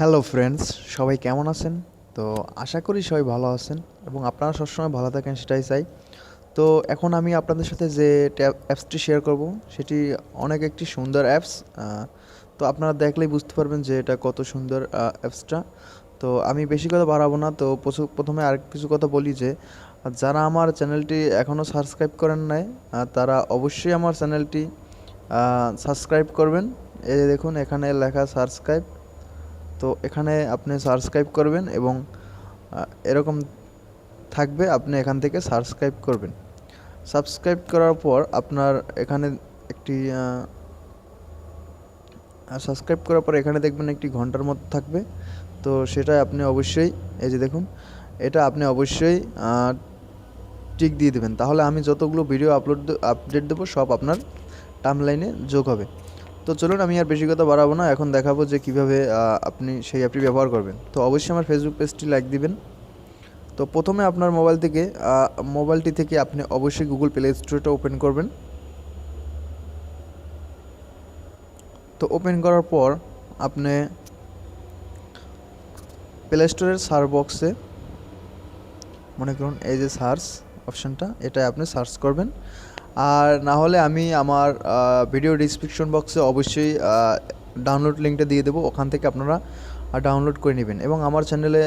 Hello friends সবাই কেমন আছেন? তো আশা করি সবাই ভালো আছেন এবং আপনারা সবসময় ভালো থাকেন, সেটাই চাই। তো এখন আমি আপনাদের সাথে যে অ্যাপসটি শেয়ার করব, সেটি অনেক একটি সুন্দর অ্যাপস তো আপনারা দেখলেই বুঝতে পারবেন যে এটা কত সুন্দর অ্যাপসটা তো আমি বেশি কথা বাড়াবো না, তো প্রথমে আর কিছু কথা বলি যে, যারা আমার চ্যানেলটি এখনও সাবস্ক্রাইব করেন নাই তারা অবশ্যই আমার চ্যানেলটি সাবস্ক্রাইব করবেন। এই দেখুন, এখানে লেখা সাবস্ক্রাইব তো এখানে আপনি সাবস্ক্রাইব করবেন এবং এরকম থাকবে আপনি এখান থেকে সাবস্ক্রাইব করবেন। সাবস্ক্রাইব করার পর আপনার এখানে একটি সাবস্ক্রাইব করার পর এখানে দেখবেন একটি ঘণ্টার মতো থাকবে। তো সেটা আপনি অবশ্যই, এই যে দেখুন, এটা আপনি অবশ্যই টিক দিয়ে দেবেন। তাহলে আমি যতগুলো ভিডিও আপলোড আপডেট দেবো সব আপনার টাইমলাইনে যোগ হবে। তো চলুন আমি আর বেশি কথা বাড়াবো না, এখন দেখাবো যে কীভাবে আপনি সেই অ্যাপটি ব্যবহার করবেন। তো অবশ্যই আমার ফেসবুক পেজটি লাইক দিবেন। তো প্রথমে আপনার মোবাইল থেকে মোবাইলটি থেকে আপনি অবশ্যই গুগল প্লে স্টোরটা ওপেন করবেন। তো ওপেন করার পর আপনি প্লে স্টোরের সার্চ বক্সে মনে করুন এই যে সার্চ অপশানটা এটা আপনি সার্চ করবেন। আর না হলে আমি আমার ভিডিও ডিসক্রিপশন বক্সে অবশ্যই ডাউনলোড লিঙ্কটা দিয়ে দেবো। ওখান থেকে আপনারা ডাউনলোড করে নেবেন। এবং আমার চ্যানেলে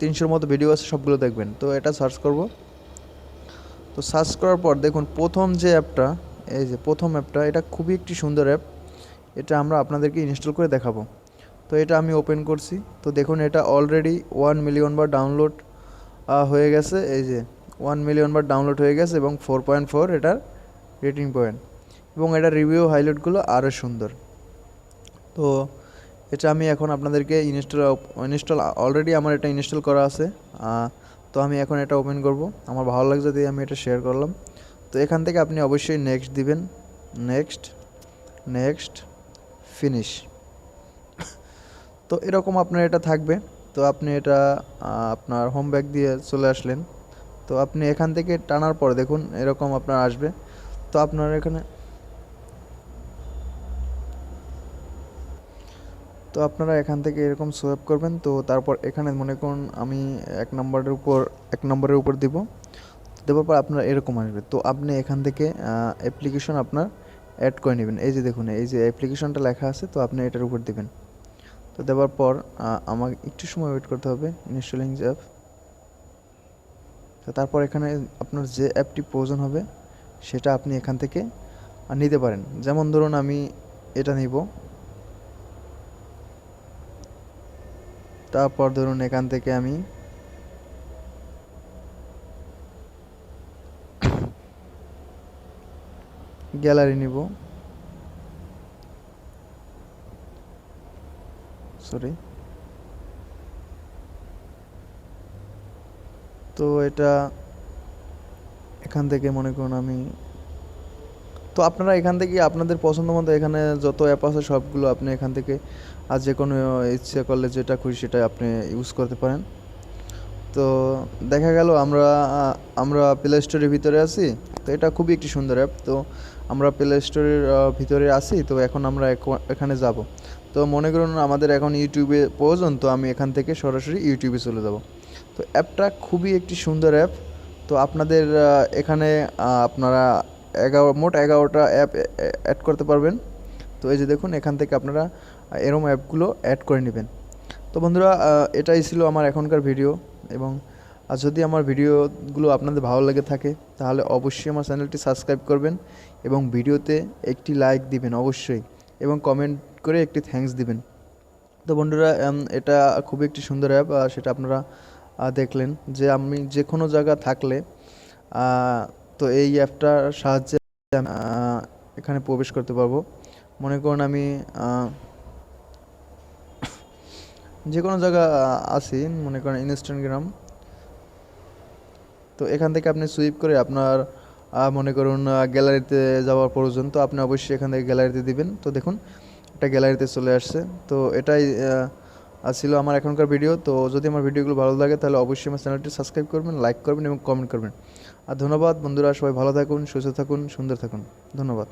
তিনশোর মতো ভিডিও আছে, সবগুলো দেখবেন। তো এটা সার্চ করব। তো সার্চ করার পর দেখুন, প্রথম যে অ্যাপটা এই যে প্রথম অ্যাপটা এটা খুবই একটি সুন্দর অ্যাপ এটা আমরা আপনাদেরকে ইনস্টল করে দেখাবো। তো এটা আমি ওপেন করছি। তো দেখুন, এটা অলরেডি ওয়ান মিলিয়ন বার ডাউনলোড হয়ে গেছে। এই যে ওয়ান মিলিয়ন বার ডাউনলোড হয়ে গেছে এবং ফোর পয়েন্ট ফোর এটার রেটিং পয়েন্ট। এবং এটার রিভিউ হাইলাইটগুলো আরও সুন্দর। তো এটা আমি এখন আপনাদেরকে ইনস্টল ইনস্টল অলরেডি আমার এটা ইনস্টল করা আছে। তো আমি এখন এটা ওপেন করব। আমার ভালো লাগছে দিয়ে আমি এটা শেয়ার করলাম। তো এখান থেকে আপনি অবশ্যই নেক্সট দিবেন। নেক্সট নেক্সট ফিনিশ তো এরকম আপনার এটা থাকবে। তো আপনি এটা আপনার হোম ব্যাগ দিয়ে চলে আসলেন। তো আপনি এখান থেকে টানার পর দেখুন, এরকম আপনার আসবে। তো আপনার এখানে তো আপনারা এখান থেকে এরকম সোয়াপ করবেন, তো তারপর এখানে মনে করুন আমি এক নম্বরের উপর, এক নম্বরের উপর দিব। দেওয়ার পর আপনার এরকম আসবে। তো আপনি এখান থেকে অ্যাপ্লিকেশন আপনার অ্যাড করে নেবেন। এই যে দেখুন, এই যে অ্যাপ্লিকেশনটা লেখা আছে, তো আপনি এটার উপর দিবেন। তো দেওয়ার পর আমাকে একটু সময় ওয়েট করতে হবে ইনস্টলিং অ্যাপ তো তারপর এখানে আপনার যে অ্যাপটি প্রয়োজন হবে, সেটা আপনি এখান থেকে নিতে পারেন। যেমন ধরুন আমি এটা নিব। তারপর ধরুন এখান থেকে আমি গ্যালারি নিব। সরি। তো এটা এখান থেকে মনে করুন আমি তো আপনারা এখান থেকে আপনাদের পছন্দ মতো এখানে যত অ্যাপ আছে সবগুলো আপনি এখান থেকে আর যে কোনো ইচ্ছে করলে যেটা খুশি সেটা আপনি ইউজ করতে পারেন। তো দেখা গেল আমরা আমরা প্লে স্টোরের ভিতরে আছি, তো এটা খুবই একটি সুন্দর অ্যাপ তো আমরা প্লে স্টোরের ভিতরে আছি, তো এখন আমরা এখানে যাব। তো মনে করুন আমাদের এখন ইউটিউবে প্রয়োজন তো আমি এখান থেকে সরাসরি ইউটিউবে চলে যাব। তো অ্যাপটা খুবই একটি সুন্দর অ্যাপ। তো আপনাদের এখানে আপনারা এগারো, মোট এগারোটা অ্যাপ অ্যাড করতে পারবেন। তো এই যে দেখুন, এখান থেকে আপনারা এরম অ্যাপগুলো অ্যাড করে নেবেন। তো বন্ধুরা এটাই ছিল আমার এখনকার ভিডিও এবং আর যদি আমার ভিডিওগুলো আপনাদের ভালো লেগে থাকে, তাহলে অবশ্যই আমার চ্যানেলটি সাবস্ক্রাইব করবেন এবং ভিডিওতে একটি লাইক দিবেন অবশ্যই এবং কমেন্ট করে একটি থ্যাঙ্কস দিবেন। তো বন্ধুরা এটা খুবই একটি সুন্দর অ্যাপ আর সেটা আপনারা দেখলেন যে আমি যে কোনো জায়গা থাকলে তো এই অ্যাপটার সাহায্যে এখানে প্রবেশ করতে পারব। মনে করুন আমি যে কোনো জায়গা আছি, মনে করেন ইনস্টাগ্রাম। তো এখান থেকে আপনি সুইপ করে আপনার মনে করুন গ্যালারিতে যাওয়ার প্রয়োজন, তো আপনি অবশ্যই এখান থেকে গ্যালারিতে দিবেন। তো দেখুন এটা গ্যালারিতে চলে আসছে। তো এটাই ছিল আমার এখনকার ভিডিও, তো যদি আমার ভিডিওগুলো ভালো লাগে তাহলে অবশ্যই আমার চ্যানেলটি সাবস্ক্রাইব করবেন লাইক করবেন এবং কমেন্ট করবেন। আর ধন্যবাদ বন্ধুরা, সবাই ভালো থাকুন, সুস্থ থাকুন, সুন্দর থাকুন। ধন্যবাদ।